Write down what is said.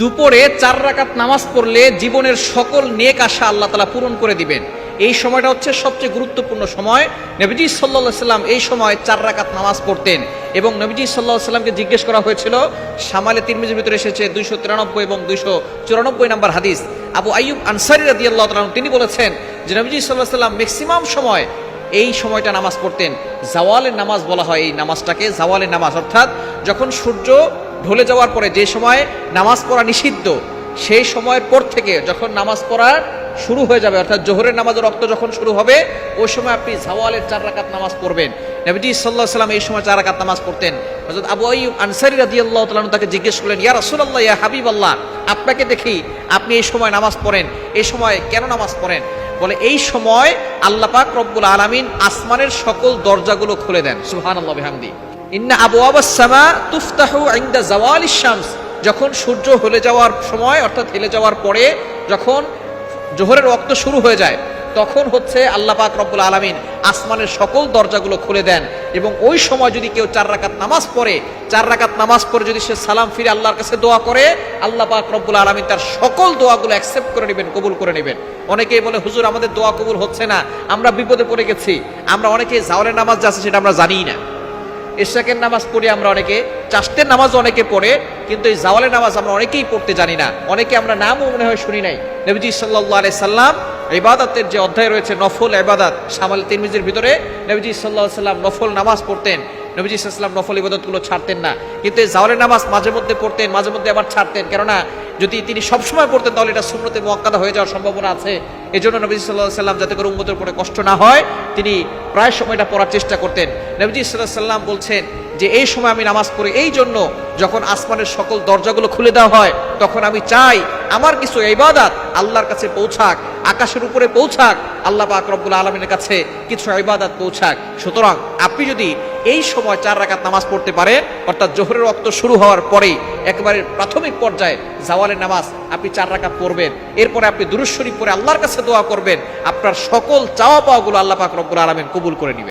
দুপুরে চার রাকাত নামাজ পড়লে জীবনের সকল নেক আশা আল্লাহ তালা পূরণ করে দিবেন। এই সময়টা হচ্ছে সবচেয়ে গুরুত্বপূর্ণ সময়। নবীজি সাল্লা সাল্লাম এই সময় চার রাকাত নামাজ পড়তেন এবং নবীজি সাল্লাহ সাল্লামকে জিজ্ঞেস করা হয়েছিল, সামালে তিরমিজির ভিতরে এসেছে দুইশো তিরানব্বই এবং দুইশো চুরানব্বই নম্বর হাদিস। আবু আইয়ুব আনসারি রাদি আল্লাহ তালাম তিনি বলেছেন যে নবীজি সাল্লাহ সাল্লাম ম্যাক্সিমাম সময় এই সময়টা নামাজ পড়তেন। জাওয়ালের নামাজ বলা হয় এই নামাজটাকে, জাওয়ালের নামাজ। অর্থাৎ যখন সূর্য ঢলে যাওয়ার পরে যে সময় নামাজ পড়া নিষিদ্ধ, সেই সময়ের পর থেকে যখন নামাজ পড়া শুরু হয়ে যাবে, অর্থাৎ জোহরের নামাজের রক্ত যখন শুরু হবে, ওই সময় আপনি ঝাওয়ালের চার রাকাত নামাজ পড়বেন। নবীজি সাল্লাহ সাল্লাম এই সময় চার রাকাত নামাজ পড়তেন। হযরত আবু আইয়ুব আনসারী তাআলা তাকে জিজ্ঞেস করলেন, ইয়া রাসূলুল্লাহ, ইয়া হাবিবাল্লাহ, আপনাকে দেখি, আপনি এই সময় নামাজ পড়েন, এই সময় কেন নামাজ পড়েন? বলে, এই সময় আল্লাহ পাক রব্বুল আলামিন আসমানের সকল দরজাগুলো খুলে দেন। সুবহানাল্লাহ, বিহামদি। ইন্না আবু আবাস সামা তুফতাহু ইনদা জাওয়ালিশ শামস। যখন সূর্য হলে যাওয়ার সময়, অর্থাৎ হেলে যাওয়ার পরে, যখন জোহরের রক্ত শুরু হয়ে যায়, তখন হচ্ছে আল্লাহ পাক রব্বুল আলামিন আসমানের সকল দরজাগুলো খুলে দেন এবং ওই সময় যদি কেউ চার রাকাত নামাজ পড়ে, চার রাকাত নামাজ পড়ে যদি সে সালাম ফিরে আল্লাহর কাছে দোয়া করে, আল্লাহ পাক রব্বুল আলামিন তার সকল দোয়াগুলো অ্যাকসেপ্ট করে নেবেন, কবুল করে নেবেন। অনেকেই বলে, হুজুর, আমাদের দোয়া কবুল হচ্ছে না, আমরা বিপদে পড়ে গেছি। আমরা অনেকে জাওয়ালের নামাজ যা আছে, সেটা আমরা জানিই না। এশাকের নামাজ পড়ি আমরা অনেকে চাষতের নামাজ অনেকে পড়ে, কিন্তু এই জাওয়ালের নামাজ আমরা অনেকেই পড়তে জানি না। অনেকে আমরা নামও মনে হয় শুনি নাই। নবীজি সাল্লাহ আলাই সাল্লাম ইবাদতের যে অধ্যায় রয়েছে, নফল ইবাদত সামাল তিরমিজির ভিতরে নবীজি সাল্লাহ সাল্লাম নফল নামাজ পড়তেন। নবীজি সাল্লাম নফল ইবাদতগুলো ছাড়তেন না। কিন্তু এই জাওয়ালের নামাজ মাঝে মধ্যে পড়তেন, মাঝে মধ্যে আবার ছাড়তেন। কেননা, যদি তিনি সবসময় পড়তেন, তাহলে এটা সুন্নতে মোয়াক্কাদা হয়ে যাওয়ার সম্ভাবনা আছে। এই জন্য নবীজি সাল্লাহ সাল্লাম যাতে করে উম্মতের উপরে কষ্ট না হয়, তিনি প্রায় সময়টা পড়ার চেষ্টা করতেন। নবীজি সাল্লাম বলছেন যে, এই সময় আমি নামাজ পড়ি এই জন্য যখন আসমানের সকল দরজাগুলো খুলে দেওয়া হয়, তখন আমি চাই আমার কিছু ইবাদাত আল্লাহর কাছে পৌঁছাক। আকাশের উপরে পৌঁছাক, আল্লাহ পাক রব্বুল আলমিনের কাছে কিছু ইবাদাত পৌঁছাক। সুতরাং আপনি যদি এই সময় চার রাকাত নামাজ পড়তে পারে অর্থাৎ জোহরের রক্ত শুরু হওয়ার পরেই একেবারে প্রাথমিক পর্যায়ে জাওয়ালের নামাজ আপনি চার রাকাত পড়বেন। এরপরে আপনি দুরুশ্বরী পরে আল্লাহর কাছে দোয়া করবেন। আপনার সকল চাওয়া পাওয়াগুলো আল্লাহ পাক রব্বুল আলমেন কবুল করে নেবেন।